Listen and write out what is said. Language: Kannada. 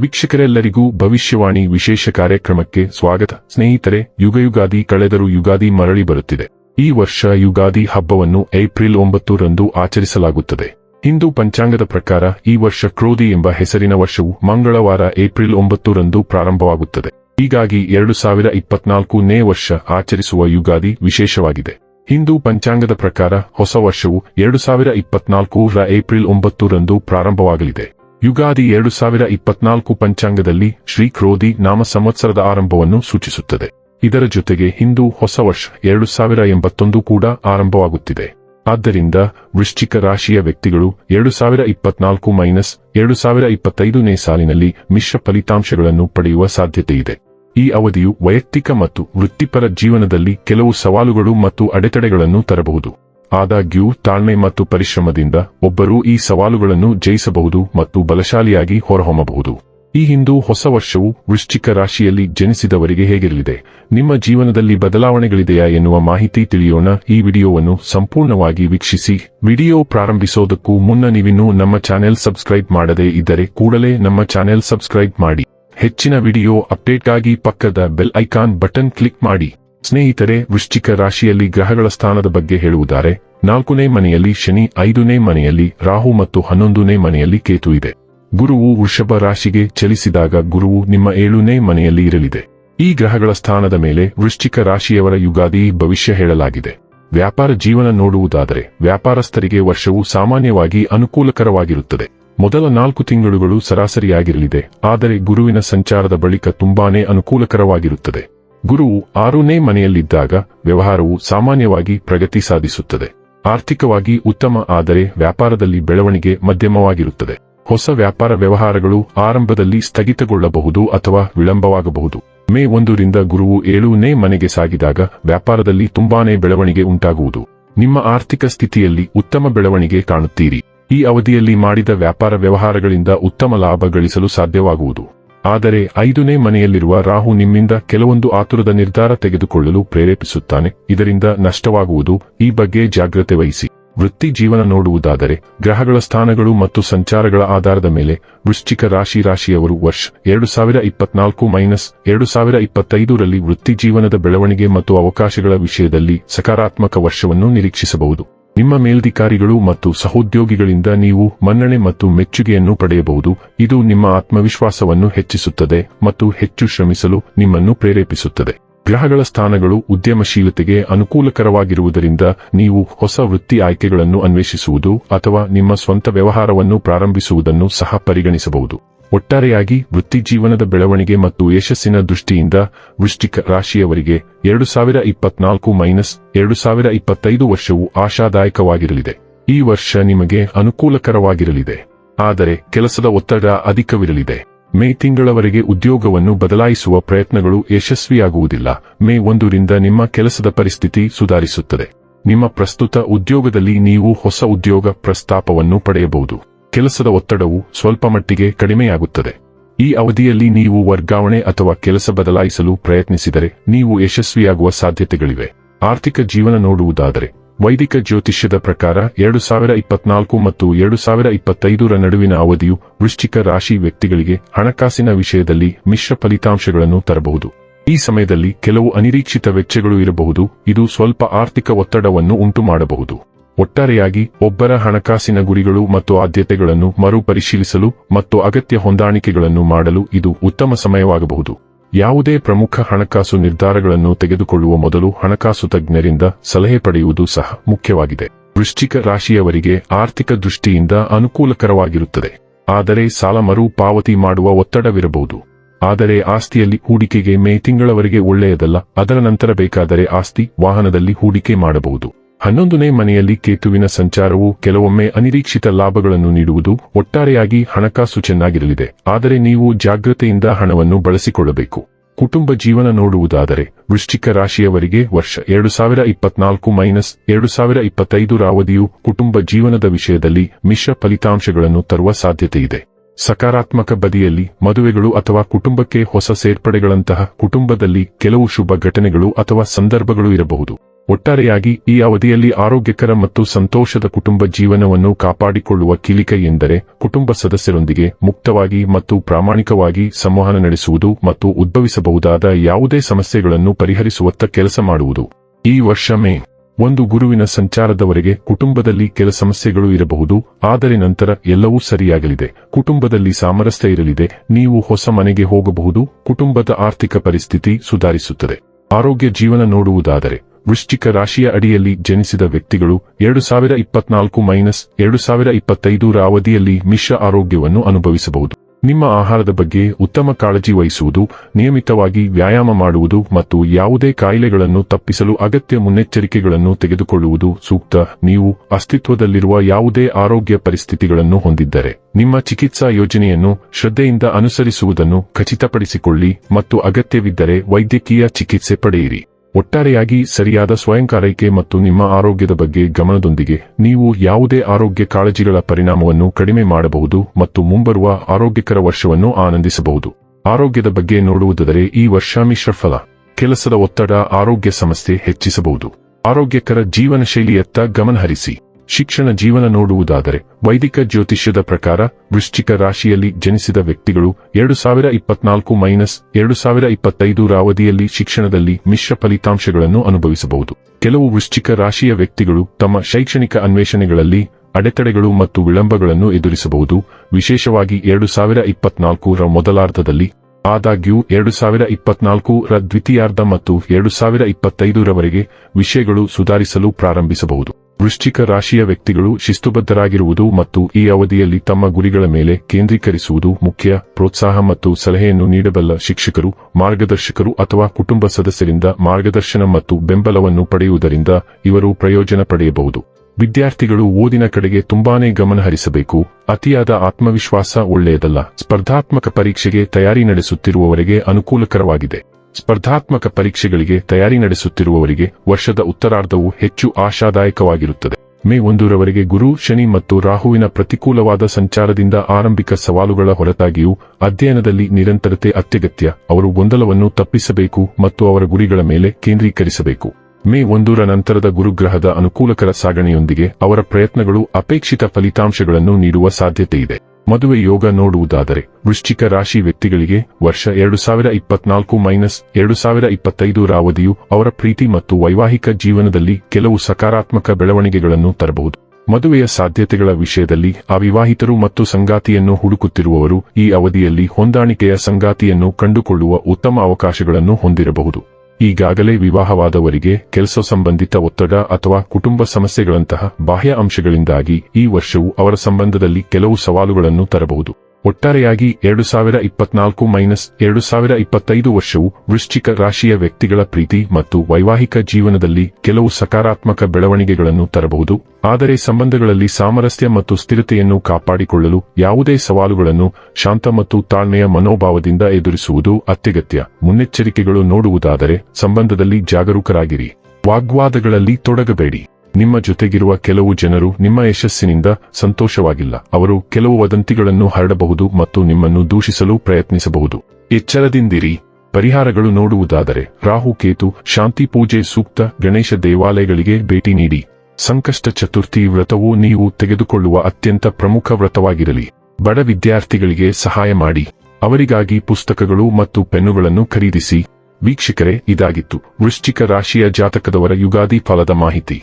ವೀಕ್ಷಕರೆಲ್ಲರಿಗೂ ಭವಿಷ್ಯವಾಣಿ ವಿಶೇಷ ಕಾರ್ಯಕ್ರಮಕ್ಕೆ ಸ್ವಾಗತ. ಸ್ನೇಹಿತರೆ, ಯುಗಯುಗಾದಿ ಕಳೆದರೂ ಯುಗಾದಿ ಮರಳಿ ಬರುತ್ತಿದೆ. ಈ ವರ್ಷ ಯುಗಾದಿ ಹಬ್ಬವನ್ನು ಏಪ್ರಿಲ್ ಒಂಬತ್ತು ರಂದು ಆಚರಿಸಲಾಗುತ್ತದೆ. ಹಿಂದೂ ಪಂಚಾಂಗದ ಪ್ರಕಾರ ಈ ವರ್ಷ ಕ್ರೋಧಿ ಎಂಬ ಹೆಸರಿನ ವರ್ಷವು ಮಂಗಳವಾರ ಏಪ್ರಿಲ್ ಒಂಬತ್ತು ರಂದು ಪ್ರಾರಂಭವಾಗುತ್ತದೆ. ಹೀಗಾಗಿ ಎರಡು ಸಾವಿರ ಇಪ್ಪತ್ನಾಲ್ಕನೇ ವರ್ಷ ಆಚರಿಸುವ ಯುಗಾದಿ ವಿಶೇಷವಾಗಿದೆ. ಹಿಂದೂ ಪಂಚಾಂಗದ ಪ್ರಕಾರ ಹೊಸ ವರ್ಷವು ಎರಡು ಸಾವಿರ ಇಪ್ಪತ್ನಾಲ್ಕು ರ ಏಪ್ರಿಲ್ ಒಂಬತ್ತು ರಂದು ಪ್ರಾರಂಭವಾಗಲಿದೆ. ಯುಗಾದಿ ಎರಡು ಸಾವಿರ ಇಪ್ಪತ್ನಾಲ್ಕು ಪಂಚಾಂಗದಲ್ಲಿ ಶ್ರೀ ಕ್ರೋಧಿ ನಾಮ ಸಂವತ್ಸರದ ಆರಂಭವನ್ನು ಸೂಚಿಸುತ್ತದೆ. ಇದರ ಜೊತೆಗೆ ಹಿಂದೂ ಹೊಸ ವರ್ಷ ಎರಡು ಸಾವಿರ ಎಂಬತ್ತೊಂದು ಕೂಡ ಆರಂಭವಾಗುತ್ತಿದೆ. ಆದ್ದರಿಂದ ವೃಶ್ಚಿಕ ರಾಶಿಯ ವ್ಯಕ್ತಿಗಳು ಎರಡು ಸಾವಿರ ಇಪ್ಪತ್ನಾಲ್ಕು ಮೈನಸ್ ಎರಡು ಸಾವಿರ ಇಪ್ಪತ್ತೈದನೇ ಸಾಲಿನಲ್ಲಿ ಮಿಶ್ರ ಫಲಿತಾಂಶಗಳನ್ನು ಪಡೆಯುವ ಸಾಧ್ಯತೆಯಿದೆ. ಈ ಅವಧಿಯು ವೈಯಕ್ತಿಕ ಮತ್ತು ವೃತ್ತಿಪರ ಜೀವನದಲ್ಲಿ ಕೆಲವು ಸವಾಲುಗಳು ಮತ್ತು ಅಡೆತಡೆಗಳನ್ನು ತರಬಹುದು. ಆದಾಗ್ಯೂ ತಾಳ್ಮೆ ಮತ್ತು ಪರಿಶ್ರಮದಿಂದ ಒಬ್ಬರು ಈ ಸವಾಲುಗಳನ್ನು ಜಯಿಸಬಹುದು ಮತ್ತು ಬಲಶಾಲಿಯಾಗಿ ಹೊರಹೊಮ್ಮಬಹುದು. ಈ ಹಿಂದೂ ಹೊಸ ವರ್ಷವು ವೃಶ್ಚಿಕ ರಾಶಿಯಲ್ಲಿ ಜನಿಸಿದವರಿಗೆ ಹೇಗಿರಲಿದೆ? ನಿಮ್ಮ ಜೀವನದಲ್ಲಿ ಬದಲಾವಣೆಗಳಿದೆಯಾ ಎನ್ನುವ ಮಾಹಿತಿ ತಿಳಿಯೋಣ. ಈ ವಿಡಿಯೋವನ್ನು ಸಂಪೂರ್ಣವಾಗಿ ವೀಕ್ಷಿಸಿ. ವಿಡಿಯೋ ಪ್ರಾರಂಭಿಸೋದಕ್ಕೂ ಮುನ್ನ ನೀವಿನ್ನೂ ನಮ್ಮ ಚಾನೆಲ್ ಸಬ್ಸ್ಕ್ರೈಬ್ ಮಾಡದೇ ಇದ್ದರೆ ಕೂಡಲೇ ನಮ್ಮ ಚಾನೆಲ್ ಸಬ್ಸ್ಕ್ರೈಬ್ ಮಾಡಿ. ಹೆಚ್ಚಿನ ವಿಡಿಯೋ ಅಪ್ಡೇಟ್ಗಾಗಿ ಪಕ್ಕದ ಬೆಲ್ ಐಕಾನ್ ಬಟನ್ ಕ್ಲಿಕ್ ಮಾಡಿ. ಸ್ನೇಹಿತರೆ, ವೃಶ್ಚಿಕ ರಾಶಿಯಲ್ಲಿ ಗ್ರಹಗಳ ಸ್ಥಾನದ ಬಗ್ಗೆ ಹೇಳುವುದಾರೆ ನಾಲ್ಕನೇ ಮನೆಯಲ್ಲಿ ಶನಿ, ಐದನೇ ಮನೆಯಲ್ಲಿ ರಾಹು ಮತ್ತು ಹನ್ನೊಂದನೇ ಮನೆಯಲ್ಲಿ ಕೇತು ಇದೆ. ಗುರುವು ವೃಷಭ ರಾಶಿಗೆ ಚಲಿಸಿದಾಗ ಗುರುವು ನಿಮ್ಮ ಏಳನೇ ಮನೆಯಲ್ಲಿ ಇರಲಿದೆ. ಈ ಗ್ರಹಗಳ ಸ್ಥಾನದ ಮೇಲೆ ವೃಶ್ಚಿಕ ರಾಶಿಯವರ ಯುಗಾದಿ ಭವಿಷ್ಯ ಹೇಳಲಾಗಿದೆ. ವ್ಯಾಪಾರ ಜೀವನ ನೋಡುವುದಾದರೆ, ವ್ಯಾಪಾರಸ್ಥರಿಗೆ ವರ್ಷವು ಸಾಮಾನ್ಯವಾಗಿ ಅನುಕೂಲಕರವಾಗಿರುತ್ತದೆ. ಮೊದಲ ನಾಲ್ಕು ತಿಂಗಳುಗಳು ಸರಾಸರಿಯಾಗಿರಲಿದೆ, ಆದರೆ ಗುರುವಿನ ಸಂಚಾರದ ಬಳಿಕ ತುಂಬಾನೇ ಅನುಕೂಲಕರವಾಗಿರುತ್ತದೆ. ಗುರುವು ಆರುನೇ ಮನೆಯಲ್ಲಿದ್ದಾಗ ವ್ಯವಹಾರವು ಸಾಮಾನ್ಯವಾಗಿ ಪ್ರಗತಿ ಸಾಧಿಸುತ್ತದೆ. ಆರ್ಥಿಕವಾಗಿ ಉತ್ತಮ ಆದರೆ ವ್ಯಾಪಾರದಲ್ಲಿ ಬೆಳವಣಿಗೆ ಮಧ್ಯಮವಾಗಿರುತ್ತದೆ. ಹೊಸ ವ್ಯಾಪಾರ ವ್ಯವಹಾರಗಳು ಆರಂಭದಲ್ಲಿ ಸ್ಥಗಿತಗೊಳ್ಳಬಹುದು ಅಥವಾ ವಿಳಂಬವಾಗಬಹುದು. ಮೇ ಒಂದರಿಂದ ಗುರುವು ಏಳನೇ ಮನೆಗೆ ಸಾಗಿದಾಗ ವ್ಯಾಪಾರದಲ್ಲಿ ತುಂಬಾನೇ ಬೆಳವಣಿಗೆ ಉಂಟಾಗುವುದು. ನಿಮ್ಮ ಆರ್ಥಿಕ ಸ್ಥಿತಿಯಲ್ಲಿ ಉತ್ತಮ ಬೆಳವಣಿಗೆ ಕಾಣುತ್ತೀರಿ. ಈ ಅವಧಿಯಲ್ಲಿ ಮಾಡಿದ ವ್ಯಾಪಾರ ವ್ಯವಹಾರಗಳಿಂದ ಉತ್ತಮ ಲಾಭ ಗಳಿಸಲು ಸಾಧ್ಯವಾಗುವುದು. ಆದರೆ ಐದನೇ ಮನೆಯಲ್ಲಿರುವ ರಾಹು ನಿಮ್ಮಿಂದ ಕೆಲವೊಂದು ಆತುರದ ನಿರ್ಧಾರ ತೆಗೆದುಕೊಳ್ಳಲು ಪ್ರೇರೇಪಿಸುತ್ತಾನೆ. ಇದರಿಂದ ನಷ್ಟವಾಗುವುದು. ಈ ಬಗ್ಗೆ ಜಾಗ್ರತೆ ವಹಿಸಿ. ವೃತ್ತಿ ಜೀವನ ನೋಡುವುದಾದರೆ ಗ್ರಹಗಳ ಸ್ಥಾನಗಳು ಮತ್ತು ಸಂಚಾರಗಳ ಆಧಾರದ ಮೇಲೆ ವೃಶ್ಚಿಕ ರಾಶಿ ರಾಶಿಯವರು ವರ್ಷ ಎರಡು ಸಾವಿರ ಇಪ್ಪತ್ನಾಲ್ಕು ಮೈನಸ್ ಎರಡು ಸಾವಿರ ಇಪ್ಪತ್ತೈದರಲ್ಲಿ ವೃತ್ತಿ ಜೀವನದ ಬೆಳವಣಿಗೆ ಮತ್ತು ಅವಕಾಶಗಳ ವಿಷಯದಲ್ಲಿ ಸಕಾರಾತ್ಮಕ ವರ್ಷವನ್ನು ನಿರೀಕ್ಷಿಸಬಹುದು. ನಿಮ್ಮ ಮೇಲ್ಧಿಕಾರಿಗಳು ಮತ್ತು ಸಹೋದ್ಯೋಗಿಗಳಿಂದ ನೀವು ಮನ್ನಣೆ ಮತ್ತು ಮೆಚ್ಚುಗೆಯನ್ನು ಪಡೆಯಬಹುದು. ಇದು ನಿಮ್ಮ ಆತ್ಮವಿಶ್ವಾಸವನ್ನು ಹೆಚ್ಚಿಸುತ್ತದೆ ಮತ್ತು ಹೆಚ್ಚು ಶ್ರಮಿಸಲು ನಿಮ್ಮನ್ನು ಪ್ರೇರೇಪಿಸುತ್ತದೆ. ಗ್ರಹಗಳ ಸ್ಥಾನಗಳು ಉದ್ಯಮಶೀಲತೆಗೆ ಅನುಕೂಲಕರವಾಗಿರುವುದರಿಂದ ನೀವು ಹೊಸ ವೃತ್ತಿ ಆಯ್ಕೆಗಳನ್ನು ಅನ್ವೇಷಿಸುವುದು ಅಥವಾ ನಿಮ್ಮ ಸ್ವಂತ ವ್ಯವಹಾರವನ್ನು ಪ್ರಾರಂಭಿಸುವುದನ್ನು ಸಹ ಪರಿಗಣಿಸಬಹುದು. ಒಟ್ಟಾರೆಯಾಗಿ ವೃತ್ತಿ ಜೀವನದ ಬೆಳವಣಿಗೆ ಮತ್ತು ಯಶಸ್ಸಿನ ದೃಷ್ಟಿಯಿಂದ ವೃಶ್ಚಿಕ ರಾಶಿಯವರಿಗೆ ಎರಡು ಸಾವಿರ ಇಪ್ಪತ್ನಾಲ್ಕು ಮೈನಸ್ ಎರಡು ಸಾವಿರ ಇಪ್ಪತ್ತೈದು ವರ್ಷವು ಆಶಾದಾಯಕವಾಗಿರಲಿದೆ. ಈ ವರ್ಷ ನಿಮಗೆ ಅನುಕೂಲಕರವಾಗಿರಲಿದೆ. ಆದರೆ ಕೆಲಸದ ಒತ್ತಡ ಅಧಿಕವಿರಲಿದೆ. ಮೇ ತಿಂಗಳವರೆಗೆ ಉದ್ಯೋಗವನ್ನು ಬದಲಾಯಿಸುವ ಪ್ರಯತ್ನಗಳು ಯಶಸ್ವಿಯಾಗುವುದಿಲ್ಲ. ಮೇ ಒಂದರಿಂದ ನಿಮ್ಮ ಕೆಲಸದ ಪರಿಸ್ಥಿತಿ ಸುಧಾರಿಸುತ್ತದೆ. ನಿಮ್ಮ ಪ್ರಸ್ತುತ ಉದ್ಯೋಗದಲ್ಲಿ ನೀವು ಹೊಸ ಉದ್ಯೋಗ ಪ್ರಸ್ತಾಪವನ್ನು ಪಡೆಯಬಹುದು. ಕೆಲಸದ ಒತ್ತಡವು ಸ್ವಲ್ಪ ಮಟ್ಟಿಗೆ ಕಡಿಮೆಯಾಗುತ್ತದೆ. ಈ ಅವಧಿಯಲ್ಲಿ ನೀವು ವರ್ಗಾವಣೆ ಅಥವಾ ಕೆಲಸ ಬದಲಾಯಿಸಲು ಪ್ರಯತ್ನಿಸಿದರೆ ನೀವು ಯಶಸ್ವಿಯಾಗುವ ಸಾಧ್ಯತೆಗಳಿವೆ. ಆರ್ಥಿಕ ಜೀವನ ನೋಡುವುದಾದರೆ, ವೈದಿಕ ಜ್ಯೋತಿಷ್ಯದ ಪ್ರಕಾರ ಎರಡು ಸಾವಿರ ಇಪ್ಪತ್ನಾಲ್ಕು ಮತ್ತು ಎರಡು ಸಾವಿರ ಇಪ್ಪತ್ತೈದರ ನಡುವಿನ ಅವಧಿಯು ವೃಶ್ಚಿಕ ರಾಶಿ ವ್ಯಕ್ತಿಗಳಿಗೆ ಹಣಕಾಸಿನ ವಿಷಯದಲ್ಲಿ ಮಿಶ್ರ ಫಲಿತಾಂಶಗಳನ್ನು ತರಬಹುದು. ಈ ಸಮಯದಲ್ಲಿ ಕೆಲವು ಅನಿರೀಕ್ಷಿತ ವೆಚ್ಚಗಳು ಇರಬಹುದು. ಇದು ಸ್ವಲ್ಪ ಆರ್ಥಿಕ ಒತ್ತಡವನ್ನು ಉಂಟು ಮಾಡಬಹುದು ಒಟ್ಟಾರೆಯಾಗಿ ಒಬ್ಬರ ಹಣಕಾಸಿನ ಗುರಿಗಳು ಮತ್ತು ಆದ್ಯತೆಗಳನ್ನು ಮರುಪರಿಶೀಲಿಸಲು ಮತ್ತು ಅಗತ್ಯ ಹೊಂದಾಣಿಕೆಗಳನ್ನು ಮಾಡಲು ಇದು ಉತ್ತಮ ಸಮಯವಾಗಬಹುದು. ಯಾವುದೇ ಪ್ರಮುಖ ಹಣಕಾಸು ನಿರ್ಧಾರಗಳನ್ನು ತೆಗೆದುಕೊಳ್ಳುವ ಮೊದಲು ಹಣಕಾಸು ತಜ್ಞರಿಂದ ಸಲಹೆ ಪಡೆಯುವುದು ಸಹ ಮುಖ್ಯವಾಗಿದೆ. ವೃಶ್ಚಿಕ ರಾಶಿಯವರಿಗೆ ಆರ್ಥಿಕ ದೃಷ್ಟಿಯಿಂದ ಅನುಕೂಲಕರವಾಗಿರುತ್ತದೆ. ಆದರೆ ಸಾಲ ಮರು ಪಾವತಿ ಮಾಡುವ ಒತ್ತಡವಿರಬಹುದು. ಆದರೆ ಆಸ್ತಿಯಲ್ಲಿ ಹೂಡಿಕೆಗೆ ಮೇ ತಿಂಗಳವರೆಗೆ ಒಳ್ಳೆಯದಲ್ಲ, ಅದರ ನಂತರ ಬೇಕಾದರೆ ಆಸ್ತಿ ವಾಹನದಲ್ಲಿ ಹೂಡಿಕೆ ಮಾಡಬಹುದು. ಹನ್ನೊಂದನೇ ಮನೆಯಲ್ಲಿ ಕೇತುವಿನ ಸಂಚಾರವು ಕೆಲವೊಮ್ಮೆ ಅನಿರೀಕ್ಷಿತ ಲಾಭಗಳನ್ನು ನೀಡುವುದು ಒಟ್ಟಾರೆಯಾಗಿ ಹಣಕಾಸು ಚೆನ್ನಾಗಿರಲಿದೆ. ಆದರೆ ನೀವು ಜಾಗ್ರತೆಯಿಂದ ಹಣವನ್ನು ಬಳಸಿಕೊಳ್ಳಬೇಕು. ಕುಟುಂಬ ಜೀವನ ನೋಡುವುದಾದರೆ, ವೃಶ್ಚಿಕ ರಾಶಿಯವರಿಗೆ ವರ್ಷ ಎರಡು ಸಾವಿರ ಇಪ್ಪತ್ನಾಲ್ಕು ಮೈನಸ್ ಎರಡು ಸಾವಿರ ಇಪ್ಪತ್ತೈದರ ಅವಧಿಯು ಕುಟುಂಬ ಜೀವನದ ವಿಷಯದಲ್ಲಿ ಮಿಶ್ರ ಫಲಿತಾಂಶಗಳನ್ನು ತರುವ ಸಾಧ್ಯತೆಯಿದೆ. ಸಕಾರಾತ್ಮಕ ಬದಿಯಲ್ಲಿ ಮದುವೆಗಳು ಅಥವಾ ಕುಟುಂಬಕ್ಕೆ ಹೊಸ ಸೇರ್ಪಡೆಗಳಂತಹ ಕುಟುಂಬದಲ್ಲಿ ಕೆಲವು ಶುಭ ಘಟನೆಗಳು ಅಥವಾ ಸಂದರ್ಭಗಳು ಇರಬಹುದು. ಒಟ್ಟಾರೆಯಾಗಿ ಈ ಅವಧಿಯಲ್ಲಿ ಆರೋಗ್ಯಕರ ಮತ್ತು ಸಂತೋಷದ ಕುಟುಂಬ ಜೀವನವನ್ನು ಕಾಪಾಡಿಕೊಳ್ಳುವ ಕೀಲಿಕ ಎಂದರೆ ಕುಟುಂಬ ಸದಸ್ಯರೊಂದಿಗೆ ಮುಕ್ತವಾಗಿ ಮತ್ತು ಪ್ರಾಮಾಣಿಕವಾಗಿ ಸಂವಹನ ನಡೆಸುವುದು ಮತ್ತು ಉದ್ಭವಿಸಬಹುದಾದ ಯಾವುದೇ ಸಮಸ್ಯೆಗಳನ್ನು ಪರಿಹರಿಸುವತ್ತ ಕೆಲಸ ಮಾಡುವುದು. ಈ ವರ್ಷ ಮೇ ಒಂದು ಗುರುವಿನ ಸಂಚಾರದವರೆಗೆ ಕುಟುಂಬದಲ್ಲಿ ಕೆಲ ಸಮಸ್ಯೆಗಳು ಇರಬಹುದು, ಆದರೆ ನಂತರ ಎಲ್ಲವೂ ಸರಿಯಾಗಲಿದೆ. ಕುಟುಂಬದಲ್ಲಿ ಸಾಮರಸ್ಯ ಇರಲಿದೆ, ನೀವು ಹೊಸ ಮನೆಗೆ ಹೋಗಬಹುದು, ಕುಟುಂಬದ ಆರ್ಥಿಕ ಪರಿಸ್ಥಿತಿ ಸುಧಾರಿಸುತ್ತದೆ. ಆರೋಗ್ಯ ಜೀವನ ನೋಡುವುದಾದರೆ ವೃಶ್ಚಿಕ ರಾಶಿಯ ಅಡಿಯಲ್ಲಿ ಜನಿಸಿದ ವ್ಯಕ್ತಿಗಳು ಎರಡು ಸಾವಿರ ಇಪ್ಪತ್ನಾಲ್ಕು ಮೈನಸ್ ಎರಡು ಸಾವಿರ ಇಪ್ಪತ್ತೈದರ ಅವಧಿಯಲ್ಲಿ ಮಿಶ್ರ ಆರೋಗ್ಯವನ್ನು ಅನುಭವಿಸಬಹುದು. ನಿಮ್ಮ ಆಹಾರದ ಬಗ್ಗೆ ಉತ್ತಮ ಕಾಳಜಿ ವಹಿಸುವುದು, ನಿಯಮಿತವಾಗಿ ವ್ಯಾಯಾಮ ಮಾಡುವುದು ಮತ್ತು ಯಾವುದೇ ಕಾಯಿಲೆಗಳನ್ನು ತಪ್ಪಿಸಲು ಅಗತ್ಯ ಮುನ್ನೆಚ್ಚರಿಕೆಗಳನ್ನು ತೆಗೆದುಕೊಳ್ಳುವುದು ಸೂಕ್ತ. ನೀವು ಅಸ್ತಿತ್ವದಲ್ಲಿರುವ ಯಾವುದೇ ಆರೋಗ್ಯ ಪರಿಸ್ಥಿತಿಗಳನ್ನು ಹೊಂದಿದ್ದರೆ, ನಿಮ್ಮ ಚಿಕಿತ್ಸಾ ಯೋಜನೆಯನ್ನು ಶ್ರದ್ಧೆಯಿಂದ ಅನುಸರಿಸುವುದನ್ನು ಖಚಿತಪಡಿಸಿಕೊಳ್ಳಿ ಮತ್ತು ಅಗತ್ಯವಿದ್ದರೆ ವೈದ್ಯಕೀಯ ಚಿಕಿತ್ಸೆ ಪಡೆಯಿರಿ. ಒಟ್ಟಾರೆಯಾಗಿ ಸರಿಯಾದ ಸ್ವಯಂಕಾರೈಕೆ ಮತ್ತು ನಿಮ್ಮ ಆರೋಗ್ಯದ ಬಗ್ಗೆ ಗಮನದೊಂದಿಗೆ ನೀವು ಯಾವುದೇ ಆರೋಗ್ಯ ಕಾಳಜಿಗಳ ಪರಿಣಾಮವನ್ನು ಕಡಿಮೆ ಮಾಡಬಹುದು ಮತ್ತು ಮುಂಬರುವ ಆರೋಗ್ಯಕರ ವರ್ಷವನ್ನು ಆನಂದಿಸಬಹುದು. ಆರೋಗ್ಯದ ಬಗ್ಗೆ ನೋಡುವುದಾದರೆ ಈ ವರ್ಷ ಮಿಶ್ರ ಫಲ, ಕೆಲಸದ ಒತ್ತಡ, ಆರೋಗ್ಯ ಸಮಸ್ಯೆ ಹೆಚ್ಚಿಸಬಹುದು. ಆರೋಗ್ಯಕರ ಜೀವನ ಶೈಲಿಯತ್ತ ಗಮನಹರಿಸಿ. ಶಿಕ್ಷಣ ಜೀವನ ನೋಡುವುದಾದರೆ ವೈದಿಕ ಜ್ಯೋತಿಷ್ಯದ ಪ್ರಕಾರ ವೃಶ್ಚಿಕ ರಾಶಿಯಲ್ಲಿ ಜನಿಸಿದ ವ್ಯಕ್ತಿಗಳು ಎರಡು ಸಾವಿರ ಇಪ್ಪತ್ನಾಲ್ಕು ಮೈನಸ್ ಎರಡು ಸಾವಿರ ಇಪ್ಪತ್ತೈದರ ಅವಧಿಯಲ್ಲಿ ಶಿಕ್ಷಣದಲ್ಲಿ ಮಿಶ್ರ ಫಲಿತಾಂಶಗಳನ್ನು ಅನುಭವಿಸಬಹುದು. ಕೆಲವು ವೃಶ್ಚಿಕ ರಾಶಿಯ ವ್ಯಕ್ತಿಗಳು ತಮ್ಮ ಶೈಕ್ಷಣಿಕ ಅನ್ವೇಷಣೆಗಳಲ್ಲಿ ಅಡೆತಡೆಗಳು ಮತ್ತು ವಿಳಂಬಗಳನ್ನು ಎದುರಿಸಬಹುದು. ವಿಶೇಷವಾಗಿ ಎರಡು ಸಾವಿರ ಇಪ್ಪತ್ನಾಲ್ಕರ ಮೊದಲಾರ್ಧದಲ್ಲಿ ಆದಾಗ್ಯೂ ಎರಡು ಸಾವಿರ ಇಪ್ಪತ್ನಾಲ್ಕು ರ ದ್ವಿತೀಯಾರ್ಧ ಮತ್ತು ಎರಡು ಸಾವಿರ ಇಪ್ಪತ್ತೈದರವರೆಗೆ ವಿಷಯಗಳು ಸುಧಾರಿಸಲು ಪ್ರಾರಂಭಿಸಬಹುದು. ವೃಶ್ಚಿಕ ರಾಶಿಯ ವ್ಯಕ್ತಿಗಳು ಶಿಸ್ತುಬದ್ಧರಾಗಿರುವುದು ಮತ್ತು ಈ ಅವಧಿಯಲ್ಲಿ ತಮ್ಮ ಗುರಿಗಳ ಮೇಲೆ ಕೇಂದ್ರೀಕರಿಸುವುದು ಮುಖ್ಯ. ಪ್ರೋತ್ಸಾಹ ಮತ್ತು ಸಲಹೆಯನ್ನು ನೀಡಬಲ್ಲ ಶಿಕ್ಷಕರು, ಮಾರ್ಗದರ್ಶಕರು ಅಥವಾ ಕುಟುಂಬ ಸದಸ್ಯರಿಂದ ಮಾರ್ಗದರ್ಶನ ಮತ್ತು ಬೆಂಬಲವನ್ನು ಪಡೆಯುವುದರಿಂದ ಇವರು ಪ್ರಯೋಜನ ಪಡೆಯಬಹುದು. ವಿದ್ಯಾರ್ಥಿಗಳು ಓದಿನ ಕಡೆಗೆ ತುಂಬಾನೇ ಗಮನ ಹರಿಸಬೇಕು. ಅತಿಯಾದ ಆತ್ಮವಿಶ್ವಾಸ ಒಳ್ಳೆಯದಲ್ಲ. ಸ್ಪರ್ಧಾತ್ಮಕ ಪರೀಕ್ಷೆಗೆ ತಯಾರಿ ನಡೆಸುತ್ತಿರುವವರಿಗೆ ಅನುಕೂಲಕರವಾಗಿದೆ. ಸ್ಪರ್ಧಾತ್ಮಕ ಪರೀಕ್ಷೆಗಳಿಗೆ ತಯಾರಿ ನಡೆಸುತ್ತಿರುವವರಿಗೆ ವರ್ಷದ ಉತ್ತರಾರ್ಧವು ಹೆಚ್ಚು ಆಶಾದಾಯಕವಾಗಿರುತ್ತದೆ. ಮೇ ಒಂದರವರೆಗೆ ಗುರು, ಶನಿ ಮತ್ತು ರಾಹುವಿನ ಪ್ರತಿಕೂಲವಾದ ಸಂಚಾರದಿಂದ ಆರಂಭಿಕ ಸವಾಲುಗಳ ಹೊರತಾಗಿಯೂ ಅಧ್ಯಯನದಲ್ಲಿ ನಿರಂತರತೆ ಅತ್ಯಗತ್ಯ. ಅವರು ಗೊಂದಲವನ್ನು ತಪ್ಪಿಸಬೇಕು ಮತ್ತು ಅವರ ಗುರಿಗಳ ಮೇಲೆ ಕೇಂದ್ರೀಕರಿಸಬೇಕು. ಮೇ ಒಂದರ ನಂತರದ ಗುರುಗ್ರಹದ ಅನುಕೂಲಕರ ಸಾಗಣೆಯೊಂದಿಗೆ ಅವರ ಪ್ರಯತ್ನಗಳು ಅಪೇಕ್ಷಿತ ಫಲಿತಾಂಶಗಳನ್ನು ನೀಡುವ ಸಾಧ್ಯತೆಯಿದೆ. ಮದುವೆ ಯೋಗ ನೋಡುವುದಾದರೆ, ವೃಶ್ಚಿಕ ರಾಶಿ ವ್ಯಕ್ತಿಗಳಿಗೆ ವರ್ಷ ಎರಡು ಸಾವಿರ ಇಪ್ಪತ್ನಾಲ್ಕು ಮೈನಸ್ ಎರಡು ಸಾವಿರ ಇಪ್ಪತ್ತೈದರ ಅವಧಿಯು ಅವರ ಪ್ರೀತಿ ಮತ್ತು ವೈವಾಹಿಕ ಜೀವನದಲ್ಲಿ ಕೆಲವು ಸಕಾರಾತ್ಮಕ ಬೆಳವಣಿಗೆಗಳನ್ನು ತರಬಹುದು. ಮದುವೆಯ ಸಾಧ್ಯತೆಗಳ ವಿಷಯದಲ್ಲಿ ಅವಿವಾಹಿತರು ಮತ್ತು ಸಂಗಾತಿಯನ್ನು ಹುಡುಕುತ್ತಿರುವವರು ಈ ಅವಧಿಯಲ್ಲಿ ಹೊಂದಾಣಿಕೆಯ ಸಂಗಾತಿಯನ್ನು ಕಂಡುಕೊಳ್ಳುವ ಉತ್ತಮ ಅವಕಾಶಗಳನ್ನು ಹೊಂದಿರಬಹುದು. ಈಗಾಗಲೇ ವಿವಾಹವಾದವರಿಗೆ ಕೆಲಸ ಸಂಬಂಧಿತ ಒತ್ತಡ ಅಥವಾ ಕುಟುಂಬ ಸಮಸ್ಯೆಗಳಂತಹ ಬಾಹ್ಯ ಅಂಶಗಳಿಂದಾಗಿ ಈ ವರ್ಷವು ಅವರ ಸಂಬಂಧದಲ್ಲಿ ಕೆಲವು ಸವಾಲುಗಳನ್ನು ತರಬಹುದು. ಒಟ್ಟಾರೆಯಾಗಿ ಎರಡು ಸಾವಿರ ಇಪ್ಪತ್ನಾಲ್ಕು ಮೈನಸ್ ಎರಡು ಸಾವಿರ ಇಪ್ಪತ್ತೈದು ವರ್ಷವು ವೃಶ್ಚಿಕ ರಾಶಿಯ ವ್ಯಕ್ತಿಗಳ ಪ್ರೀತಿ ಮತ್ತು ವೈವಾಹಿಕ ಜೀವನದಲ್ಲಿ ಕೆಲವು ಸಕಾರಾತ್ಮಕ ಬೆಳವಣಿಗೆಗಳನ್ನು ತರಬಹುದು. ಆದರೆ ಸಂಬಂಧಗಳಲ್ಲಿ ಸಾಮರಸ್ಯ ಮತ್ತು ಸ್ಥಿರತೆಯನ್ನು ಕಾಪಾಡಿಕೊಳ್ಳಲು ಯಾವುದೇ ಸವಾಲುಗಳನ್ನು ಶಾಂತ ಮತ್ತು ತಾಳ್ಮೆಯ ಮನೋಭಾವದಿಂದ ಎದುರಿಸುವುದು ಅತ್ಯಗತ್ಯ. ಮುನ್ನೆಚ್ಚರಿಕೆಗಳು ನೋಡುವುದಾದರೆ ಸಂಬಂಧದಲ್ಲಿ ಜಾಗರೂಕರಾಗಿರಿ. ವಾಗ್ವಾದಗಳಲ್ಲಿ ತೊಡಗಬೇಡಿ. ನಿಮ್ಮ ಜೊತೆಗಿರುವ ಕೆಲವು ಜನರು ನಿಮ್ಮ ಯಶಸ್ಸಿನಿಂದ ಸಂತೋಷವಾಗಿಲ್ಲ. ಅವರು ಕೆಲವು ವದಂತಿಗಳನ್ನು ಹರಡಬಹುದು ಮತ್ತು ನಿಮ್ಮನ್ನು ದೂಷಿಸಲು ಪ್ರಯತ್ನಿಸಬಹುದು. ಎಚ್ಚರದಿಂದಿರಿ. ಪರಿಹಾರಗಳು ನೋಡುವುದಾದರೆ ರಾಹು, ಕೇತು, ಶಾಂತಿ ಪೂಜೆ, ಸೂಕ್ತ ಗಣೇಶ ದೇವಾಲಯಗಳಿಗೆ ಭೇಟಿ ನೀಡಿ. ಸಂಕಷ್ಟ ಚತುರ್ಥಿ ವ್ರತವು ನೀವು ತೆಗೆದುಕೊಳ್ಳುವ ಅತ್ಯಂತ ಪ್ರಮುಖ ವ್ರತವಾಗಿರಲಿ. ಬಡ ವಿದ್ಯಾರ್ಥಿಗಳಿಗೆ ಸಹಾಯ ಮಾಡಿ. ಅವರಿಗಾಗಿ ಪುಸ್ತಕಗಳು ಮತ್ತು ಪೆನ್ನುಗಳನ್ನು ಖರೀದಿಸಿ. ವೀಕ್ಷಕರೇ, ಇದಾಗಿತ್ತು ವೃಶ್ಚಿಕ ರಾಶಿಯ ಜಾತಕದವರ ಯುಗಾದಿ ಫಲದ ಮಾಹಿತಿ.